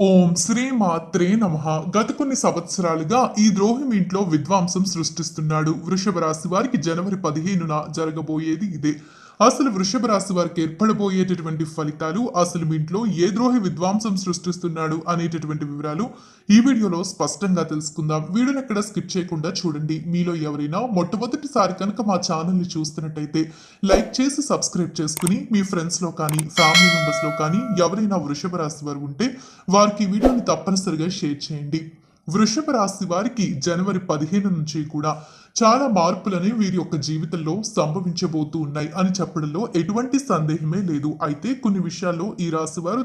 ఓం శ్రీ మాత్రే నమ. గత కొన్ని సంవత్సరాలుగా ఈ ద్రోహి ఇంట్లో విద్వాంసం సృష్టిస్తున్నాడు. వృషభ రాశి వారికి జనవరి పదిహేనున జరగబోయేది ఇదే. అసలు వృషభ రాశి వారికి ఏర్పడబోయేటటువంటి ఫలితాలు అసలు మీ ఇంట్లో ఏ ద్రోహి విద్వాంసం సృష్టిస్తున్నాడు అనేటటువంటి వివరాలు ఈ వీడియోలో స్పష్టంగా తెలుసుకుందాం. వీడియోని ఎక్కడ స్కిప్ చేయకుండా చూడండి. మీలో ఎవరైనా మొట్టమొదటిసారి కనుక మా ఛానల్ని చూస్తున్నట్టయితే లైక్ చేసి సబ్స్క్రైబ్ చేసుకుని మీ ఫ్రెండ్స్లో కానీ ఫ్యామిలీ మెంబర్స్లో కానీ ఎవరైనా వృషభ రాశి వారు ఉంటే వారికి వీడియోని తప్పనిసరిగా షేర్ చేయండి. వృషభ రాశి వారికి జనవరి పదిహేను నుంచి కూడా చాలా మార్పులని వీరి యొక్క జీవితంలో సంభవించబోతూ ఉన్నాయి అని చెప్పడంలో ఎటువంటి సందేహమే లేదు. అయితే కొన్ని విషయాల్లో ఈ రాశి వారు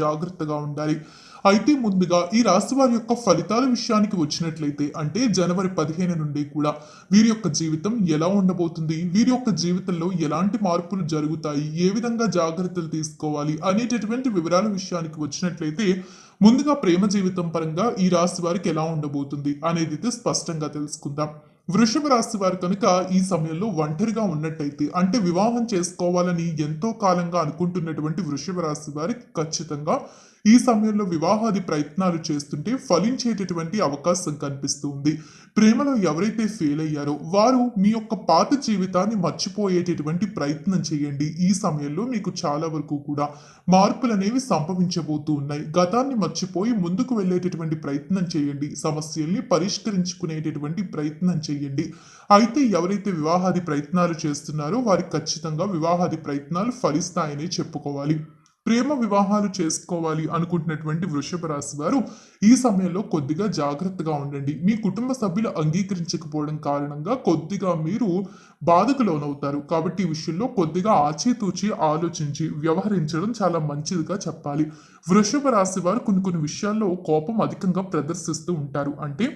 జాగ్రత్తగా ఉండాలి. అయితే ముందుగా ఈ రాశి వారి యొక్క ఫలితాల విషయానికి వచ్చినట్లయితే అంటే జనవరి పదిహేను నుండి కూడా వీరి యొక్క జీవితం ఎలా ఉండబోతుంది? వీరి యొక్క జీవితంలో ఎలాంటి మార్పులు జరుగుతాయి? ఏ విధంగా జాగ్రత్తలు తీసుకోవాలి? అనేటటువంటి వివరాల విషయానికి వచ్చినట్లయితే ముందుగా ప్రేమ జీవితం పరంగా ఈ రాశి వారికి ఎలా ఉండబోతుంది అనేది అయితే స్పష్టంగా తెలుసుకుందాం. వృషభ రాశి వారు కనుక ఈ సమయంలో ఒంటరిగా ఉన్నట్టయితే అంటే వివాహం చేసుకోవాలని ఎంతో కాలంగా అనుకుంటున్నటువంటి వృషభ రాశి వారికి ఖచ్చితంగా ఈ సమయంలో వివాహాది ప్రయత్నాలు చేస్తుంటే ఫలించేటటువంటి అవకాశం కనిపిస్తుంది. ప్రేమలో ఎవరైతే ఫెయిల్ అయ్యారో వారు మీ యొక్క పాత జీవితాన్ని మర్చిపోయేటటువంటి ప్రయత్నం చేయండి. ఈ సమయంలో మీకు చాలా వరకు కూడా మార్పులు అనేవి సంభవించబోతూ ఉన్నాయి. గతాన్ని మర్చిపోయి ముందుకు వెళ్ళేటటువంటి ప్రయత్నం చేయండి. సమస్యల్ని పరిష్కరించుకునేటటువంటి ప్రయత్నం చేయండి. అయితే ఎవరైతే వివాహాది ప్రయత్నాలు చేస్తున్నారో వారికి ఖచ్చితంగా వివాహాది ప్రయత్నాలు ఫలిస్తాయని చెప్పుకోవాలి. ప్రేమ వివాహాలు చేసుకోవాలి అనుకుంటున్నటువంటి వృషభ రాశి వారు ఈ సమయంలో కొద్దిగా జాగ్రత్తగా ఉండండి. మీ కుటుంబ సభ్యులు అంగీకరించకపోవడం కారణంగా కొద్దిగా మీరు బాధకు లోనవుతారు. కాబట్టి ఈ విషయంలో కొద్దిగా ఆచితూచి ఆలోచించి వ్యవహరించడం చాలా మంచిదిగా చెప్పాలి. వృషభ రాశి వారు కొన్ని కొన్ని విషయాల్లో కోపం అధికంగా ప్రదర్శిస్తూ ఉంటారు. అంటే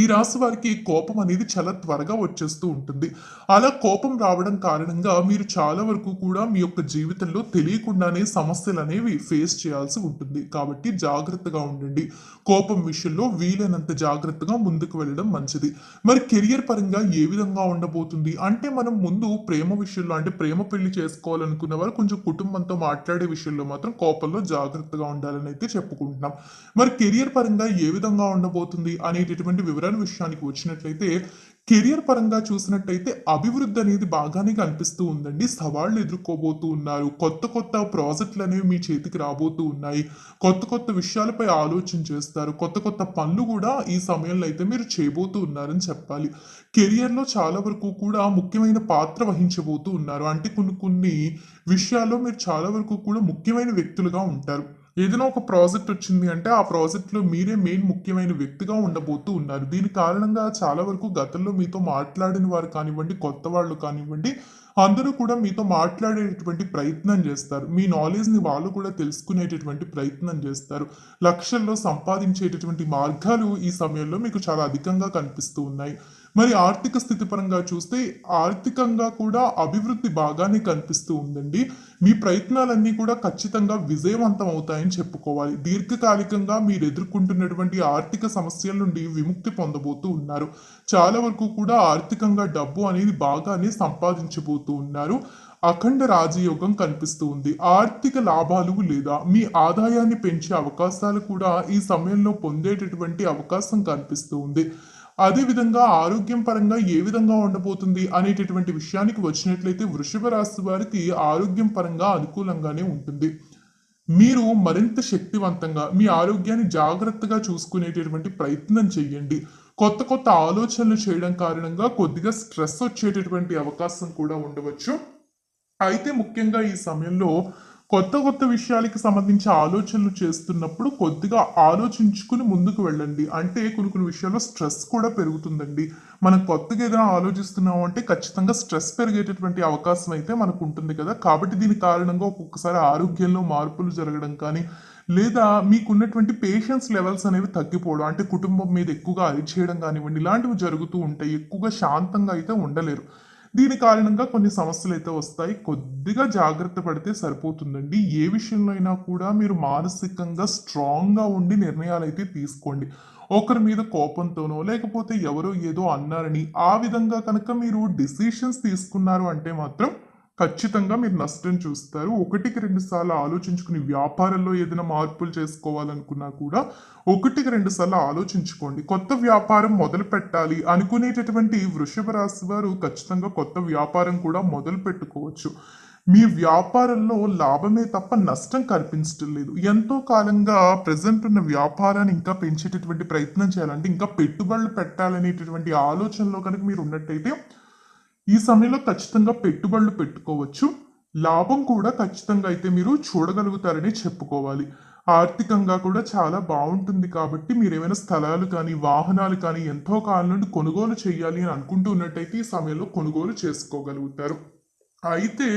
ఈ రాశి వారికి కోపం అనేది చాలా త్వరగా వచ్చేస్తూ ఉంటుంది. అలా కోపం రావడం కారణంగా మీరు చాలా వరకు కూడా మీ యొక్క జీవితంలో తెలియకుండానే సమస్యలు అనేవి ఫేస్ చేయాల్సి ఉంటుంది. కాబట్టి జాగ్రత్తగా ఉండండి. కోపం విషయంలో వీలైనంత జాగ్రత్తగా ముందుకు వెళ్ళడం మంచిది. మరి కెరియర్ పరంగా ఏ విధంగా ఉండబోతుంది? అంటే మనం ముందు ప్రేమ విషయంలో అంటే ప్రేమ పెళ్ళి చేసుకోవాలనుకున్న వారు కొంచెం కుటుంబంతో మాట్లాడే విషయంలో మాత్రం కోపంలో జాగ్రత్తగా ఉండాలని అయితే చెప్పుకుంటున్నాం. మరి కెరియర్ పరంగా ఏ విధంగా ఉండబోతుంది అనేటటువంటి వివరాల విషయానికి వచ్చినట్లయితే కెరియర్ పరంగా చూసినట్టయితే అభివృద్ధి అనేది బాగానే కనిపిస్తూ ఉందండి. సవాళ్ళు ఎదుర్కోబోతూ ఉన్నారు. కొత్త కొత్త ప్రాజెక్టులు అనేవి మీ చేతికి రాబోతూ ఉన్నాయి. కొత్త కొత్త విషయాలపై ఆలోచన చేస్తారు. కొత్త కొత్త పనులు కూడా ఈ సమయంలో అయితే మీరు చేయబోతూ ఉన్నారని చెప్పాలి. కెరియర్లో చాలా వరకు కూడా ముఖ్యమైన పాత్ర వహించబోతూ ఉన్నారు. అంటే కొన్ని కొన్ని విషయాల్లో మీరు చాలా వరకు కూడా ముఖ్యమైన వ్యక్తులుగా ఉంటారు. ఏదైనా ఒక ప్రాజెక్ట్ వచ్చింది అంటే ఆ ప్రాజెక్ట్లో మీరే మెయిన్ ముఖ్యమైన వ్యక్తిగా ఉండబోతూ ఉన్నారు. దీని కారణంగా చాలా వరకు గతంలో మీతో మాట్లాడిన వారు కానివ్వండి కొత్త వాళ్ళు కానివ్వండి అందరూ కూడా మీతో మాట్లాడేటటువంటి ప్రయత్నం చేస్తారు. మీ నాలెడ్జ్ని వాళ్ళు కూడా తెలుసుకునేటటువంటి ప్రయత్నం చేస్తారు. లక్షల్లో సంపాదించేటటువంటి మార్గాలు ఈ సమయంలో మీకు చాలా అధికంగా కనిపిస్తూ ఉన్నాయి. మరి ఆర్థిక స్థితి పరంగా చూస్తే ఆర్థికంగా కూడా అభివృద్ధి బాగానే కనిపిస్తూ ఉందండి. మీ ప్రయత్నాలన్నీ కూడా ఖచ్చితంగా విజయవంతం అవుతాయని చెప్పుకోవాలి. దీర్ఘకాలికంగా మీరు ఎదుర్కొంటున్నటువంటి ఆర్థిక సమస్యల నుండి విముక్తి పొందబోతూ ఉన్నారు. చాలా వరకు కూడా ఆర్థికంగా డబ్బు అనేది బాగానే సంపాదించబోతూ ఉన్నారు. అఖండ రాజయోగం కనిపిస్తూ ఉంది. ఆర్థిక లాభాలు లేదా మీ ఆదాయాన్ని పెంచే అవకాశాలు కూడా ఈ సమయంలో పొందేటటువంటి అవకాశం కనిపిస్తూ ఉంది. అదేవిధంగా ఆరోగ్యం పరంగా ఏ విధంగా ఉండబోతుంది అనేటటువంటి విషయానికి వచ్చినట్లయితే వృషభ రాశి వారికి ఆరోగ్యం పరంగా అనుకూలంగానే ఉంటుంది. మీరు మరింత శక్తివంతంగా మీ ఆరోగ్యాన్ని జాగ్రత్తగా చూసుకునేటటువంటి ప్రయత్నం చేయండి. కొత్త కొత్త ఆలోచనలు చేయడం కారణంగా కొద్దిగా స్ట్రెస్ వచ్చేటటువంటి అవకాశం కూడా ఉండవచ్చు. అయితే ముఖ్యంగా ఈ సమయంలో కొత్త కొత్త విషయాలకి సంబంధించి ఆలోచనలు చేస్తున్నప్పుడు కొద్దిగా ఆలోచించుకుని ముందుకు వెళ్ళండి. అంటే కొన్ని కొన్ని విషయాల్లో స్ట్రెస్ కూడా పెరుగుతుందండి. మనం కొత్తగా ఏదైనా ఆలోచిస్తున్నాం అంటే ఖచ్చితంగా స్ట్రెస్ పెరిగేటటువంటి అవకాశం అయితే మనకు ఉంటుంది కదా. కాబట్టి దీని కారణంగా ఒక్కొక్కసారి ఆరోగ్యంలో మార్పులు జరగడం కానీ లేదా మీకున్నటువంటి పేషెన్స్ లెవెల్స్ అనేవి తగ్గిపోవడం అంటే కుటుంబం మీద ఎక్కువగా అరిచేయడం కానివ్వండి ఇలాంటివి జరుగుతూ ఉంటాయి ఎక్కువగా శాంతంగా అయితే ఉండలేరు. దీని కారణంగా కొన్ని సమస్యలు అయితే వస్తాయి. కొద్దిగా జాగ్రత్త పడితే సరిపోతుందండి. ఏ విషయంలో అయినా కూడా మీరు మానసికంగా స్ట్రాంగ్గా ఉండి నిర్ణయాలు అయితే తీసుకోండి. ఒకరి మీద కోపంతోనో లేకపోతే ఎవరో ఏదో అన్నారని ఆ విధంగా కనుక మీరు డిసిషన్స్ తీసుకున్నారు అంటే మాత్రం ఖచ్చితంగా మీరు నష్టం చూస్తారు. ఒకటికి రెండు సార్లు ఆలోచించుకుని వ్యాపారంలో ఏదైనా మార్పులు చేసుకోవాలనుకున్నా కూడా ఒకటికి రెండు సార్లు ఆలోచించుకోండి. కొత్త వ్యాపారం మొదలు పెట్టాలి అనుకునేటటువంటి వృషభ రాశి వారు ఖచ్చితంగా కొత్త వ్యాపారం కూడా మొదలు పెట్టుకోవచ్చు. మీ వ్యాపారంలో లాభమే తప్ప నష్టం కనిపించడం లేదు. ఎంతో కాలంగా ప్రజెంట్ ఉన్న వ్యాపారాన్ని ఇంకా పెంచేటటువంటి ప్రయత్నం చేయాలంటే ఇంకా పెట్టుబడులు పెట్టాలనేటటువంటి ఆలోచనలో కనుక మీరు ఉన్నట్టయితే ఈ సమయంలో ఖచ్చితంగా పెట్టుబడులు పెట్టుకోవచ్చు. లాభం కూడా ఖచ్చితంగా అయితే మీరు చూడగలుగుతారని చెప్పుకోవాలి. ఆర్థికంగా కూడా చాలా బాగుంటుంది కాబట్టి మీరు ఏమైనా స్థలాలు కానీ వాహనాలు కానీ ఎంతో కాలం నుండి కొనుగోలు చేయాలి అని అనుకుంటూ ఉన్నట్టయితే ఈ సమయంలో కొనుగోలు చేసుకోగలుగుతారు. అయితే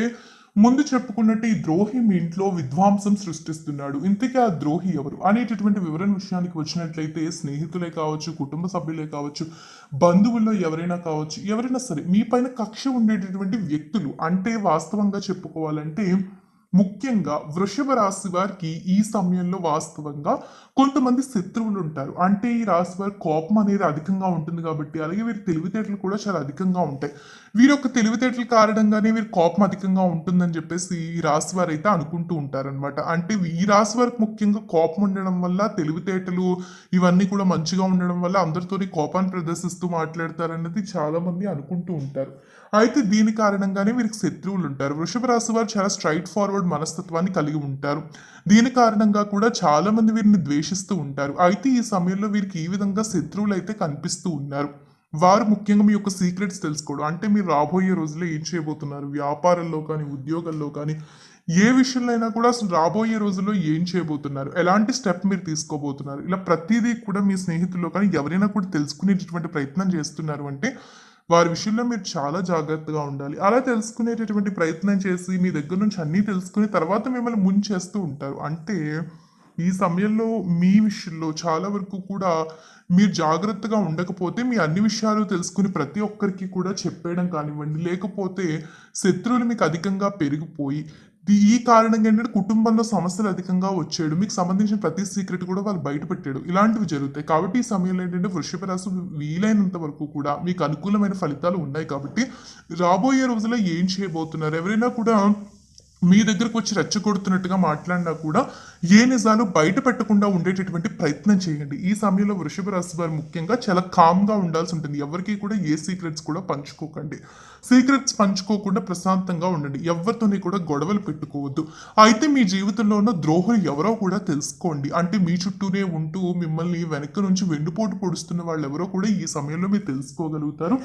ముందు చెప్పుకున్నట్టు ఈ ద్రోహి మీ ఇంట్లో విధ్వంసం సృష్టిస్తున్నాడు. ఇంతకీ ఆ ద్రోహి ఎవరు? అనేటటువంటి వివరణ విషయానికి వచ్చినట్లయితే స్నేహితులే కావచ్చు కుటుంబ సభ్యులే కావచ్చు బంధువుల్లో ఎవరైనా కావచ్చు ఎవరైనా సరే మీ పైన కక్ష ఉండేటటువంటి వ్యక్తులు అంటే వాస్తవంగా చెప్పుకోవాలంటే ముఖ్యంగా వృషభ రాశి వారికి ఈ సమయంలో వాస్తవంగా కొంతమంది శత్రువులు ఉంటారు. అంటే ఈ రాశి వారి కోపం అనేది అధికంగా ఉంటుంది కాబట్టి అలాగే వీరి తెలివితేటలు కూడా చాలా అధికంగా ఉంటాయి. వీరి యొక్క తెలివితేటల కారణంగానే వీరి కోపం అధికంగా ఉంటుందని చెప్పేసి ఈ రాశి వారు అయితే అనుకుంటూ ఉంటారనమాట అంటే ఈ రాశి వారికి ముఖ్యంగా కోపం ఉండడం వల్ల తెలివితేటలు ఇవన్నీ కూడా మంచిగా ఉండడం వల్ల అందరితో కోపాన్ని ప్రదర్శిస్తూ మాట్లాడతారన్నది చాలామంది అనుకుంటూ ఉంటారు. అయితే దీని కారణంగానే వీరికి శత్రువులు ఉంటారు. వృషభ రాశి వారు చాలా స్ట్రైట్ ఫార్వర్డ్ మనస్తత్వాన్ని కలిగి ఉంటారు. దీని కారణంగా కూడా చాలా మంది వీరిని ద్వేషిస్తూ ఉంటారు. అయితే ఈ సమయంలో వీరికి ఈ విధంగా శత్రువులు అయితే కనిపిస్తూ ఉన్నారు. వారు ముఖ్యంగా మీ యొక్క సీక్రెట్స్ తెలుసుకోవడం అంటే మీరు రాబోయే రోజుల్లో ఏం చేయబోతున్నారు? వ్యాపారంలో కానీ ఉద్యోగంలో కానీ ఏ విషయంలో అయినా కూడా అసలు రాబోయే రోజుల్లో ఏం చేయబోతున్నారు? ఎలాంటి స్టెప్ మీరు తీసుకోబోతున్నారు? ఇలా ప్రతిదీ కూడా మీ స్నేహితుల్లో కానీ ఎవరైనా కూడా తెలుసుకునేటటువంటి ప్రయత్నం చేస్తున్నారు అంటే వారి విషయంలో మీరు చాలా జాగ్రత్తగా ఉండాలి. అలా తెలుసుకునేటటువంటి ప్రయత్నం చేసి మీ దగ్గర నుంచి అన్నీ తెలుసుకుని తర్వాత మిమ్మల్ని ముంచేస్తూ ఉంటారు. అంటే ఈ సమయంలో మీ విషయంలో చాలా వరకు కూడా మీరు జాగ్రత్తగా ఉండకపోతే మీ అన్ని విషయాలు తెలుసుకుని ప్రతి ఒక్కరికి కూడా చెప్పేయడం కానివ్వండి. లేకపోతే శత్రువులు మీకు అధికంగా పెరిగిపోయి ఈ కారణంగా ఏంటంటే కుటుంబంలో సమస్యలు అధికంగా వచ్చాడు మీకు సంబంధించిన ప్రతి సీక్రెట్ కూడా వాళ్ళు బయట పెట్టాడు ఇలాంటివి జరుగుతాయి. కాబట్టి ఈ సమయంలో ఏంటంటే వృషభ రాశి వీలైనంత వరకు కూడా మీకు అనుకూలమైన ఫలితాలు ఉన్నాయి కాబట్టి రాబోయే రోజుల్లో ఏం చేయబోతున్నారు? ఎవరైనా కూడా మీ దగ్గరకు వచ్చి రెచ్చగొడుతున్నట్టుగా మాట్లాడినా కూడా ఏ నిజాలు బయట పెట్టకుండా ఉండేటటువంటి ప్రయత్నం చేయండి. ఈ సమయంలో వృషభ రాశి వారు ముఖ్యంగా చాలా కామ్గా ఉండాల్సి ఉంటుంది. ఎవరికి కూడా ఏ సీక్రెట్స్ కూడా పంచుకోకండి. సీక్రెట్స్ పంచుకోకుండా ప్రశాంతంగా ఉండండి. ఎవరితోని కూడా గొడవలు పెట్టుకోవద్దు. అయితే మీ జీవితంలో ఉన్న ద్రోహులు ఎవరో కూడా తెలుసుకోండి. అంటే మీ చుట్టూనే ఉంటూ మిమ్మల్ని వెనక నుంచి వెన్నుపోటు పొడుస్తున్న వాళ్ళు ఎవరో కూడా ఈ సమయంలో మీరు తెలుసుకోగలుగుతారు.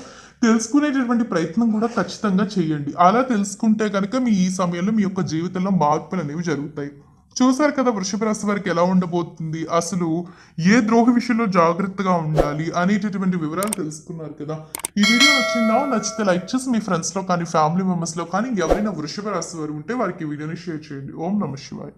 తెలుసుకునేటటువంటి ప్రయత్నం కూడా ఖచ్చితంగా చేయండి. అలా తెలుసుకుంటే కనుక మీ ఈ సమయంలో మీ యొక్క జీవితంలో మార్పులు అనేవి జరుగుతాయి. చూసారు కదా వృషభ రాశి వారికి ఎలా ఉండబోతుంది? అసలు ఏ ద్రోహ విషయంలో జాగ్రత్తగా ఉండాలి అనేటటువంటి వివరాలు తెలుసుకున్నారు కదా. ఈ వీడియో నచ్చిందా నచ్చితే లైక్ చేసి మీ ఫ్రెండ్స్లో కానీ ఫ్యామిలీ మెంబర్స్లో కానీ ఎవరైనా వృషభ రాశి వారు ఉంటే వారికి ఈ వీడియోని షేర్ చేయండి. ఓం నమ శివాయ.